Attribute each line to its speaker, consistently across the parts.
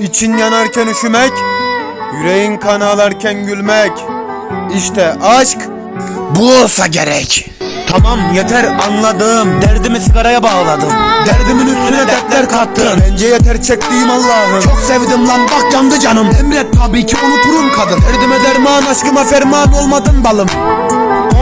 Speaker 1: İçin yanarken üşümek, yüreğin kan ağlarken gülmek. İşte aşk bu olsa gerek. Tamam yeter anladım. Derdimi sigaraya bağladım. Derdimin üstüne dertler kattın. Bence yeter çektiğim Allah'ım. Çok sevdim lan bak yandı canım. Emret tabii ki unuturum kadın. Derdime derman aşkıma ferman olmadın balım.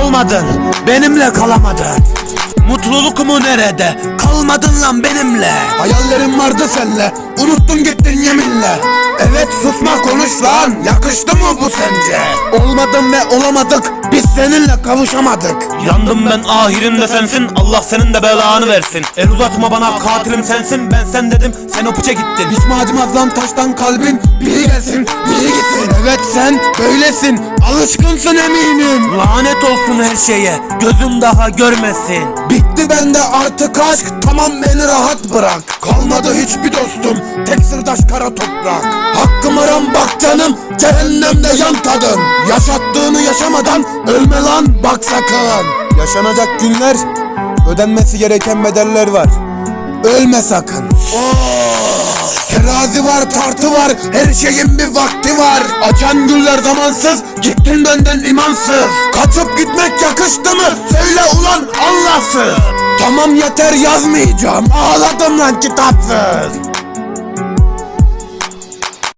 Speaker 1: Olmadın benimle kalamadın. Mutluluk mu nerede? Kalmadın lan benimle. Hayallerim vardı senle. Unuttun gittin yeminle. Evet susma konuş lan. Yakıştı mı bu sence? Olmadım ve olamadık. Biz seninle kavuşamadık.
Speaker 2: Yandım ben ahirinde sensin Allah senin de belanı versin El uzatma bana katilim sensin Ben sen dedim sen öpüce gittin
Speaker 1: Hiç mi acımaz lan taştan kalbin? Biri gelsin, biri gitsin. Evet sen böylesin. Alışkınsın eminim.
Speaker 2: Lanet olsun her şeye. Gözüm daha görmesin.
Speaker 1: Bitti bende artık aşk. Tamam beni rahat bırak. Kalmadı hiçbir dostum. Tek sırdaş kara toprak. Hakkım aram bak canım. Cehennemde yan tadın Yaşattığını yaşamadan Ölme lan bak sakın. Yaşanacak günler Ödenmesi gereken bedeller var. Ölme sakın Terazi var tartı var Her şeyin bir vakti var. Açan güller zamansız Gittin benden imansız. Kaçıp gitmek yakıştı mı? Söyle ulan Allahsız. Tamam yeter yazmayacağım. Ağladım lan kitapsız